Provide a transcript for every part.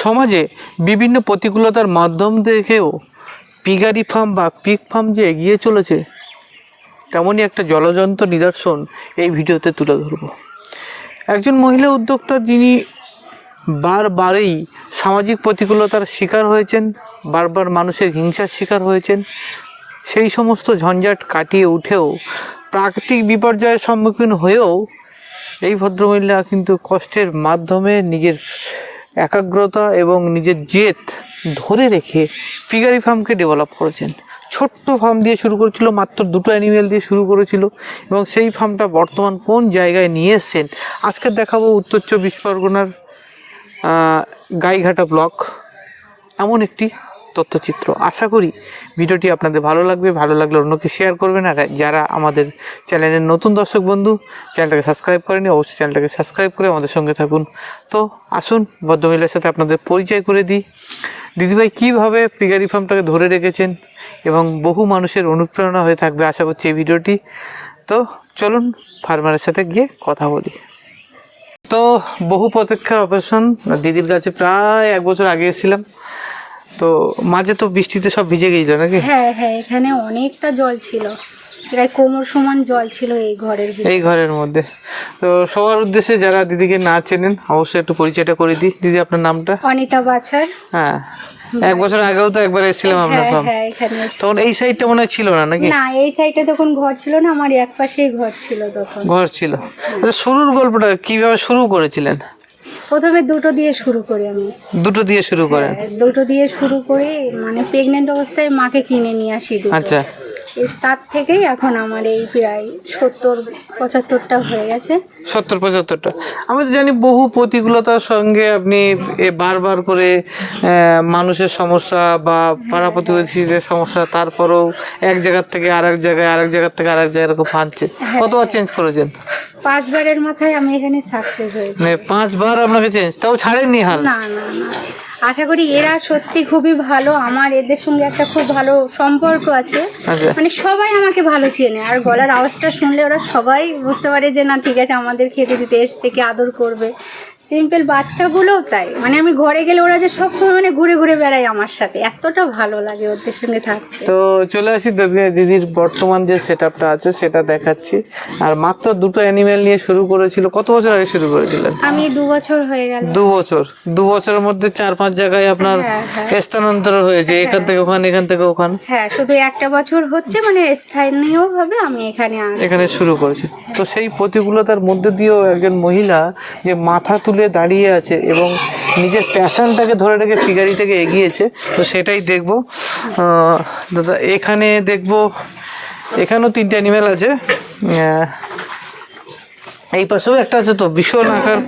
সমাজে বিভিন্ন প্রতিকূলতার মাধ্যম দেখেও পিগারি ফার্ম বা পিক ফার্ম যে এগিয়ে চলেছে, তেমনই একটা জলজন্ত নিদর্শন এই ভিডিওতে তুলে ধরব। একজন মহিলা উদ্যোক্তা যিনি বারবারই সামাজিক প্রতিকূলতার শিকার হয়েছেন, বারবার মানুষের হিংসার শিকার হয়েছেন, সেই সমস্ত ঝঞ্ঝাট কাটিয়ে উঠেও প্রাকৃতিক বিপর্যয়ের সম্মুখীন হয়েও এই ভদ্রমহিলা কিন্তু কষ্টের মাধ্যমে নিজের একাগ্রতা এবং নিজের জেদ ধরে রেখে ফিগারি ফার্মকে ডেভেলপ করেছেন। ছোট্ট ফার্ম দিয়ে শুরু করেছিল, মাত্র দুটো অ্যানিমেল দিয়ে শুরু করেছিল এবং সেই ফার্মটা বর্তমান কোন জায়গায় নিয়ে এসছেন আজকে দেখাবো উত্তর চব্বিশ পরগনার গাইঘাটা ব্লক। এমন একটি তথ্যচিত্র। আশা করি ভিডিওটি আপনাদের ভালো লাগবে, ভালো লাগলে অন্যকে শেয়ার করবেন। আর যারা আমাদের চ্যানেলের নতুন দর্শক বন্ধু, চ্যানেলটাকে সাবস্ক্রাইব করেনি, অবশ্যই চ্যানেলটাকে সাবস্ক্রাইব করে আমাদের সঙ্গে থাকুন। তো আসুন, ভদ্রমহিলার সাথে আপনাদের পরিচয় করে দিই। দিদিভাই, কীভাবে পিগারি ফার্মটাকে ধরে রেখেছেন এবং বহু মানুষের অনুপ্রেরণা হয়ে থাকবে আশা করছি এই ভিডিওটি। তো চলুন ফার্মারের সাথে গিয়ে কথা বলি। তো বহু প্রতীক্ষার অপারেশন, দিদির কাছে প্রায় এক বছর আগে এসেছিলাম। তো মাঝে তো বৃষ্টিতে সব ভিজে গিয়েছিল নাকি? হ্যাঁ হ্যাঁ এখানে অনেকটা জল ছিল। প্রায় কোমর সমান জল ছিল এই ঘরের এই ঘরের মধ্যে। তো সবার উদ্দেশ্যে যারা দিদিকে না চেনেন অবশ্যই একটু পরিচয়টা করে দিই। দিদি আপনার নামটা? অনিতা বাছার। হ্যাঁ এক বছর আগেও তো একবার এসেছিলাম হ্যাঁ ফার্ম হ্যাঁ এসে- তখন এই সাইডটা মনে হয় ছিল না নাকি? না এই সাইডে তখন ঘর ছিল না আমার এক পাশেই ঘর ছিল তখন। ঘর ছিল। আচ্ছা শুরুর গল্পটা কীভাবে শুরু করেছিলেন? প্রথমে দুটো দিয়ে শুরু করি আমি। দুটো দিয়ে শুরু করেন হ্যাঁ, দুটো দিয়ে শুরু করে মানে প্রেগনেন্ট অবস্থায় মাকে কিনে নিয়ে আসি আচ্ছা। তার থেকেই এখন আমার এই প্রায় সত্তর পঁচাত্তরটা হয়ে গেছে। সত্তর পঁচাত্তরটা। আমি তো জানি বহু প্রতিকূলতার সঙ্গে আপনি বারবার করে মানুষের সমস্যা বা পাড়া প্রতিবেশীদের সমস্যা তারপরেও এক জায়গার থেকে আরেক জায়গায় আর এক জায়গার থেকে আরেক জায়গায় এরকম ফাঁদছে কতবার চেঞ্জ করেছেন? পাঁচবারের মাথায় আমি এখানে সাকসেস হয়েছি। মানে পাঁচবার আপনাকে চেঞ্জ তাও ছাড়েননি হাল? না না না। আশা করি এরা সত্যি খুবই ভালো। আমার এদের সঙ্গে একটা খুব ভালো সম্পর্ক আছে। আচ্ছা। মানে সবাই আমাকে ভালো চেনে। আর গলার আওয়াজটা শুনলে ওরা সবাই বুঝতে পারে যে না ঠিক আছে আমাদের খেতে দিতে এসছে কি আদর করবে? সিম্পল বাচ্চাগুলোও তাই। মানে আমি ঘরে গেলে ওরা যে সব সময় মানে ঘুরে ঘুরে বেড়ায় আমার সাথে এতটা ভালো লাগে ওদের সঙ্গে থাকতে। তো চলে আসি দিদি- দিদির বর্তমান যে সেট আছে সেটা দেখাচ্ছি। আর মাত্র দুটো অ্যানিমেল নিয়ে শুরু করেছিল কত বছর আগে শুরু করেছিলেন আমি দু বছর হয়ে গেল। দু বছর। দু বছরের মধ্যে চার পাঁচ জায়গায় আপনার হ্যাঁ, হ্যাঁ। স্থানান্তর হয়েছে এখান থেকে ওখানে এখান থেকে ওখানে। হ্যাঁ শুধু একটা বছর হচ্ছে মানে স্থানীয়ভাবে আমি এখানে এখানে শুরু করেছি। তো সেই প্রতিকূলতার মধ্যে দিয়েও একজন মহিলা যে মাথা তুলে দাঁড়িয়ে আছে এবং নিজের প্যাশনটাকে ধরে রেখে ফিগারিটাকে এগিয়েছে তো সেটাই দেখব। দাদা এখানে দেখব এখানেও তিনটে অ্যানিমেল আছে। এই পাশেও একটা আছে তো ভীষণ আকার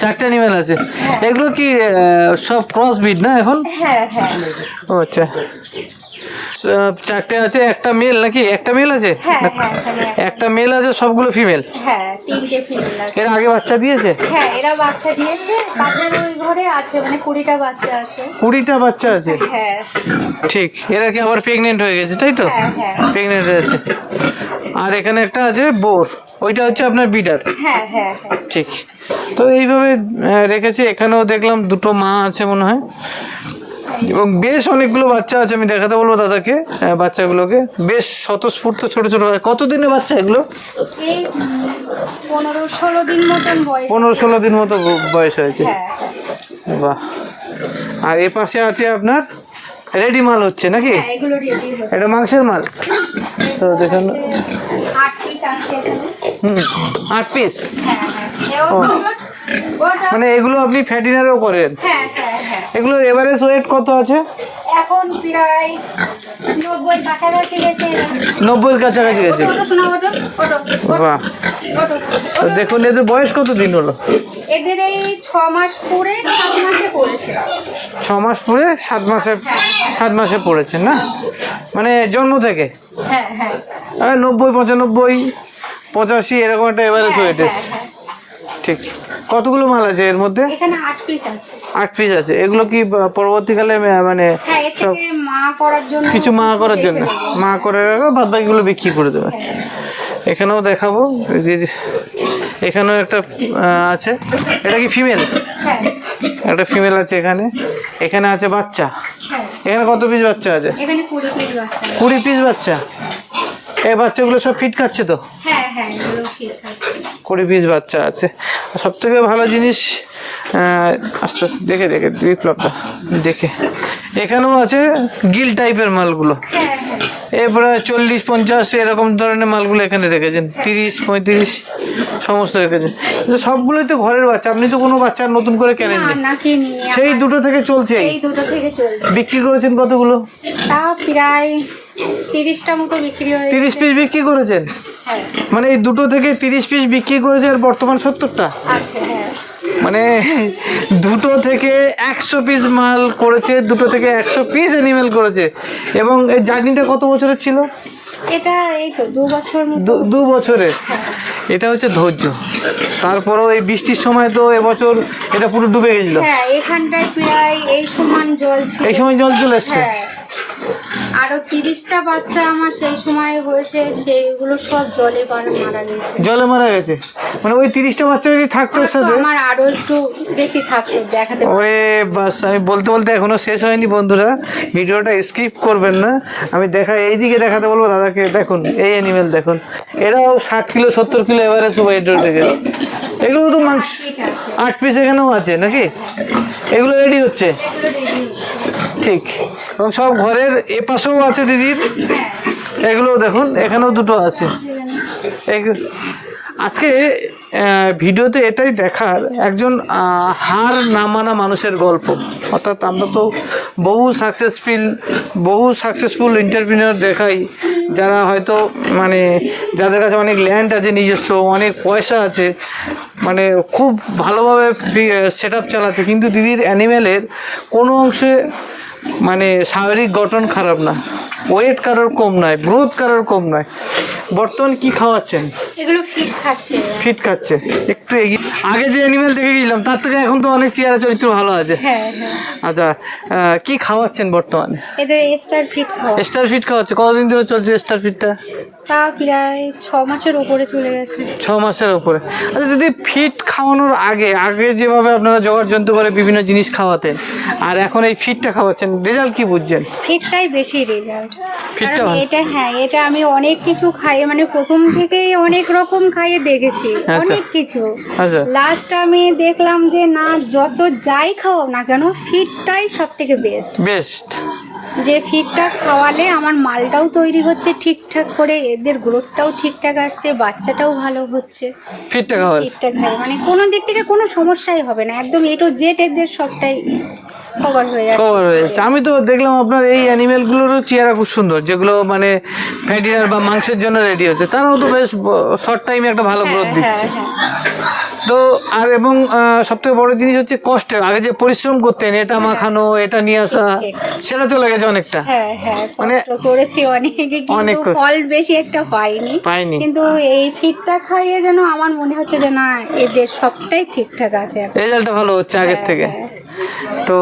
চারটে অ্যানিমেল আছে এগুলো কি সব ক্রস বিড না এখন? হ্যাঁ হ্যাঁ। ও আচ্ছা। চারটে আছে একটা মেল নাকি? একটা মেল আছে? হ্যাঁ হ্যাঁ একটা মেল আছে সবগুলো ফিমেল হ্যাঁ তিনটে ফিমেল আছে। এর আগে বাচ্চা দিয়েছে? হ্যাঁ এরা বাচ্চা দিয়েছে। আপনার ওই ঘরে আছে মানে কুড়িটা বাচ্চা আছে। কুড়িটা বাচ্চা আছে? হ্যাঁ। ঠিক এরা কি আবার প্রেগনেন্ট হয়ে গেছে তাই তো? প্রেগনেন্ট হয়ে। আছে আর এখানে একটা আছে বোর ওইটা হচ্ছে আপনার বিডার হ্যাঁ হ্যাঁ হ্যাঁ। ঠিক। তো এইভাবে রেখেছি। এখানেও দেখলাম দুটো মা আছে মনে হয়। এবং বেশ অনেকগুলো বাচ্চা আছে আমি দেখাতে বলব দাদাকে বাচ্চাগুলোকে। বেশ স্বতঃস্ফূর্ত ছোট ছোট কত দিনের বাচ্চা এগুলো? পনেরো ষোলো দিন মতন পনেরো ষোলো দিন মতো বয়স হয়েছে। হ্যাঁ। বাহ। আর এ পাশে আছে আপনার রেডি মাল হচ্ছে নাকি? হ্যাঁ এটা মাংসের মাল? তো দেখুন। আট পিস হ্যাঁ হ্যাঁ। মানে এগুলো আপনি ফ্যাটিনারও করেন? হ্যাঁ হ্যাঁ হ্যাঁ। এগুলোর এভারেজ ওয়েট কত আছে? এখন প্রায় নব্বই কাছাকাছি গেছে। নব্বইয়ের কাছাকাছি গেছে। বাহ। তো দেখুন এদের বয়স কত দিন হলো? এদের এই ছ মাস পরে সাত মাসে পড়েছে। ছ মাস পরে সাত মাসে সাত মাসে পড়েছেন না? মানে জন্ম থেকে? হ্যাঁ হ্যাঁ। নব্বই পঁচানব্বই পঁচাশি এরকম একটা এভারেজ ওয়েট হ্যাঁ, এসছে। হ্যাঁ। ঠিক। কতগুলো মাল আছে এর মধ্যে? এখানে আট পিস আছে। আট পিস আছে। এগুলো কি পরবর্তীকালে মানে হ্যাঁ সব থেকে মা করার জন্য কিছু মা করার জন্য। মা করে রাখো বাদ বাকিগুলো বিক্রি করে দেবে। এখানেও দেখাবো। এখানেও একটা আছে। এটা কি ফিমেল হ্যাঁ। একটা ফিমেল আছে এখানে। এখানে আছে বাচ্চা। হ্যাঁ। এখানে কত পিস বাচ্চা আছে? কুড়ি পিস বাচ্চা এই বাচ্চাগুলো সব ফিট খাচ্ছে তো? হ্যাঁ হ্যাঁ কুড়ি পিস বাচ্চা আছে। সব থেকে ভালো জিনিস আস্তে আস্তে দেখে দেখে বিপ্লবটা দেখে। এখানেও আছে গিল টাইপের মালগুলো। এরপরে চল্লিশ পঞ্চাশ এরকম ধরনের মালগুলো এখানে রেখেছেন। তিরিশ পঁয়ত্রিশ সমস্ত রেখেছেন। সবগুলোই তো ঘরের বাচ্চা আপনি তো কোনো বাচ্চা নতুন করে না কেনেননি না সেই দুটো থেকে চলছে বিক্রি করেছেন কতগুলো? প্রায় তিরিশটা মতো বিক্রি হয়েছে। তিরিশ পিস বিক্রি করেছেন? হ্যাঁ। মানে এই দুটো থেকে তিরিশ পিস বিক্রি করেছে আর বর্তমান সত্তরটা? আছে হ্যাঁ। মানে দুটো থেকে একশো পিস মাল করেছে দুটো থেকে একশো পিস অ্যানিমেল করেছে। এবং এই জার্নিটা কত বছরের ছিল? এটা এই তো দু বছর দু- বছরের? এটা হচ্ছে ধৈর্য। তারপরেও এই বৃষ্টির সময় তো এবছর এটা পুরো ডুবে গেছিল। হ্যাঁ এখানটায় প্রায় এই সমান জল ছিল। এই সময় জল চলে এসছে। হ্যাঁ। আরও তিরিশটা বাচ্চা আমার সেই সময় হয়েছে সেইগুলো সব জলে পারে মারা গেছে। জলে মারা গেছে? মানে ওই তিরিশটা বাচ্চা যদি থাকতো সাথে? আমার আরও একটু বেশি থাকতো দেখাতে ওরে বাস আমি বলতে বলতে এখনও শেষ হয়নি বন্ধুরা। ভিডিওটা স্কিপ করবেন না। আমি দেখা এইদিকে দেখাতে বলব দাদাকে দেখুন এই অ্যানিমেল দেখুন। এরাও ষাট কিলো সত্তর কিলো এবারে সবাই এটা উঠে গেছে। এগুলো তো আছে। আট পিস এখানেও আছে নাকি? এগুলো রেডি হচ্ছে। ঠিক। এবং সব ঘরের এ পাশেও আছে দিদির। এগুলো দেখুন, এখানেও দুটো আছে। আজকে ভিডিওতে এটাই দেখার একজন হার না মানা মানুষের গল্প। অর্থাৎ আমরা তো বহু সাকসেসফুল বহু সাকসেসফুল ইন্টারপ্রিনিয়র দেখাই, যারা হয়তো মানে যাদের কাছে অনেক ল্যান্ড আছে নিজস্ব, অনেক পয়সা আছে মানে খুব ভালোভাবে সেট আপ চালাতে। কিন্তু দিদির অ্যানিমেলের কোনো অংশে মানে শারীরিক গঠন খারাপ না। ওয়েট কারোর কম নয় গ্রোথ কারোর কম নয়। বর্তমান কি খাওয়াচ্ছেন? এগুলো ফিট খাচ্ছে ফিট খাচ্ছে। একটু এগিয়ে আগে যে অ্যানিমেল দেখে গেছিলাম তার থেকে এখন তো অনেক চেয়ারা চরিত্র ভালো আছে। হ্যাঁ হ্যাঁ। আচ্ছা কি খাওয়াচ্ছেন বর্তমানে? এদের স্টার ফিট খাওয়া। স্টার ফিট খাওয়াচ্ছে। কতদিন ধরে চলছে স্টার ফিটটা তা প্রায় ছ মাসের উপরে চলে গেছে। ছ মাসের উপরে। আচ্ছা দিদি ফিট খাওয়ানোর আগে আগে যেভাবে আপনারা জোগাড় যন্ত্র করে বিভিন্ন জিনিস খাওয়াতেন আর এখন এই ফিটটা খাওয়াচ্ছেন রেজাল্ট কি বুঝছেন? ফিটটাই বেশি রেজাল্ট ফিটটা ভালো। এটা হ্যাঁ এটা আমি অনেক কিছু খাইয়ে মানে প্রথম থেকেই অনেক রকম খাইয়ে দেখেছি আচ্ছা। অনেক কিছু। আচ্ছা। লাস্ট আমি দেখলাম যে না যত যাই খাওয়াও না কেন ফিটটাই সব থেকে বেস্ট বেস্ট যে ফিটটা খাওয়ালে আমার মালটাও তৈরি হচ্ছে ঠিকঠাক করে এদের গ্রোথটাও ঠিকঠাক আসছে বাচ্চাটাও ভালো হচ্ছে। ফিটটা খাওয়াল। ফিটটা খাই মানে কোনো দিক থেকে কোনো সমস্যাই হবে না একদম এটো জেট এদের সবটাই। কভার হয়ে কভার হয়ে যাচ্ছে। আমি তো দেখলাম আপনার এই অ্যানিমেলগুলোরও চেহারা খুব সুন্দর যেগুলো মানে ফ্যাটিনার বা মাংসের জন্য রেডি হচ্ছে। তারাও তো বেশ শর্ট টাইমে একটা ভালো গ্রোথ হ্যাঁ, দিচ্ছে। হ্যাঁ, হ্যাঁ। তো আর এবং সব থেকে বড় জিনিস হচ্ছে কষ্টের আগে যে পরিশ্রম করতেন এটা মাখানো এটা নিয়ে আসা সেটা চলে গেছে অনেকটা। মানে- করেছি অনেকে কিন্তু ফল বেশি একটা পাইনি। কিন্তু এই ফিটটা খাইয়ে যেন আমার মনে হচ্ছে যে না এদের সবটাই ঠিকঠাক আছে। রেজাল্টটা ভালো হচ্ছে আগের থেকে। তো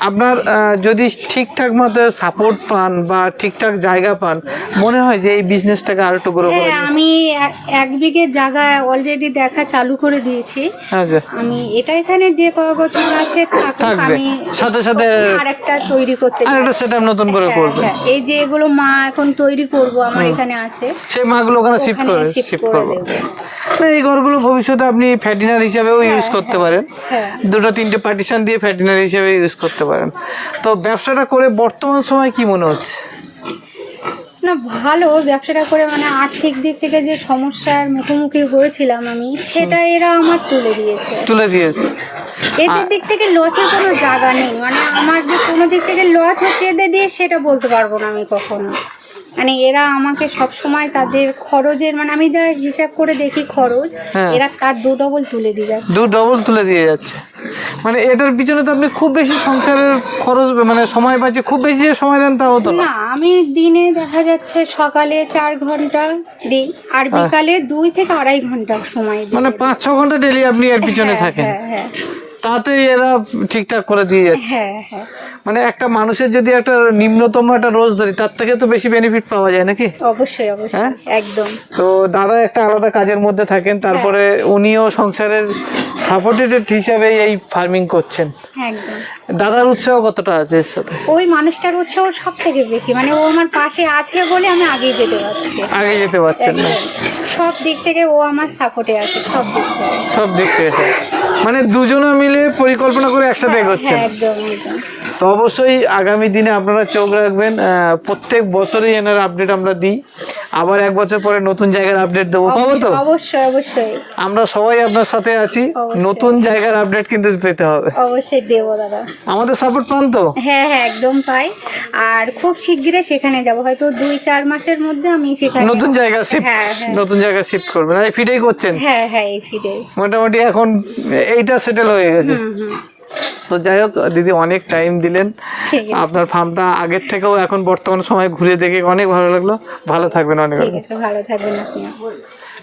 আপনার যদি ঠিকঠাক মতো সাপোর্ট পান বা ঠিকঠাক জায়গা পান মনে হয় যে এই বিজনেসটাকে আর একটু গ্রো করা হ্যাঁ আমি এক- বিঘে জায়গা অলরেডি দেখা চালু করে দিয়েছি আচ্ছা আমি এটা এখানে যে কয় বছর আছে থাকবে। আমি সাথে সাথে আরেকটা তৈরি করতে আর চাই। একটা সেট নতুন করে হ্যাঁ, করবে হ্যাঁ। এই যে এগুলো মা এখন তৈরি করব আমার এখানে আছে সেই মাগুলো ওখানে শিফট করে শিফট করে করব এই ঘরগুলো ভবিষ্যতে আপনি ফ্যাটিনার হিসাবেও ইউজ করতে পারেন হ্যাঁ। দুটো তিনটে পার্টিশন দিয়ে ফ্যাটিনার হিসেবে ইউজ করতে পারেন। তো ব্যবসাটা করে বর্তমান সময় কি মনে হচ্ছে? না ভালো। ব্যবসাটা করে মানে আর্থিক দিক থেকে যে সমস্যার মুখোমুখি হয়েছিলাম আমি সেটা এরা আমার তুলে দিয়েছে। তুলে দিয়েছে। এদের দিক থেকে লসের কোনো জায়গা নেই। মানে আমার যে কোনো দিক থেকে লস হচ্ছে এদের দিয়ে সেটা বলতে পারব না আমি কখনো। মানে এরা আমাকে সব সময় তাদের খরচের মানে আমি যা হিসাব করে দেখি খরচ হ্যাঁ। এরা তার দু ডবল তুলে দিয়ে যাচ্ছে। দু ডবল তুলে দিয়ে যাচ্ছে। মানে এটার পিছনে তো আপনি খুব বেশি সংসারের খরচ মানে সময় পাচ্ছে খুব বেশি যে সময় দেন তা হতো না। আমি দিনে দেখা যাচ্ছে সকালে চার ঘণ্টা দিই আর বিকালে দুই থেকে আড়াই ঘণ্টা সময় দিই। মানে পাঁচ ছ ঘণ্টা ডেলি আপনি এর পিছনে হ্যাঁ, থাকেন। হ্যাঁ হ্যাঁ। তাতেই এরা ঠিকঠাক করে দিয়ে যাচ্ছে। হ্যাঁ হ্যাঁ। মানে একটা মানুষের যদি একটা নিম্নতম একটা রোজ ধরি তার থেকে তো বেশি বেনিফিট পাওয়া যায় নাকি? অবশ্যই অবশ্যই। হ্যাঁ? একদম। তো দাদা একটা আলাদা কাজের মধ্যে থাকেন তারপরে উনিও সংসারের সাপোর্টেড হিসাবে এই ফার্মিং করছেন। একদম। দাদার উৎসাহ কতটা আছে এর সাথে? ওই মানুষটার উৎসাহ সব থেকে বেশি। মানে ও আমার পাশে আছে বলে আমি আগেই যেতে পারছি। আগে যেতে পারছেন না? সব দিক থেকে ও আমার সাপোর্টে আছে সব দিক থেকে। সব দিক থেকে। মানে দুজনে মিলে পরিকল্পনা করে একসাথে এগোচ্ছেন? হ্যাঁ একদম একদম। তো অবশ্যই আগামী দিনে আপনারা চোখ রাখবেন প্রত্যেক বছরই এনার আপডেট আমরা দিই। আবার এক বছর পরে নতুন জায়গার আপডেট দেবো পাবো তো? অবশ্যই অবশ্যই আমরা সবাই আপনার সাথে আছি নতুন জায়গার আপডেট কিন্তু পেতে হবে। অবশ্যই দেবো দাদা। আমাদের সাপোর্ট পান তো? হ্যাঁ হ্যাঁ একদম পাই। আর খুব শিগগিরই সেখানে যাব হয়তো দুই চার মাসের মধ্যে আমি সেখানে নতুন জায়গা শিফট হ্যাঁ হ্যাঁ। নতুন জায়গা শিফট করবেন। আর ফিটেই করছেন? হ্যাঁ হ্যাঁ এই ফিরে মোটামুটি এখন এইটা সেটেল হয়ে গেছে। হুম হুম। তো যাই হোক দিদি অনেক টাইম দিলেন। আপনার ফার্মটা আগের থেকেও এখন বর্তমান সময় ঘুরে দেখে অনেক ভালো লাগল। ভালো থাকবেন অনেক ভালো থাকবেন আপনি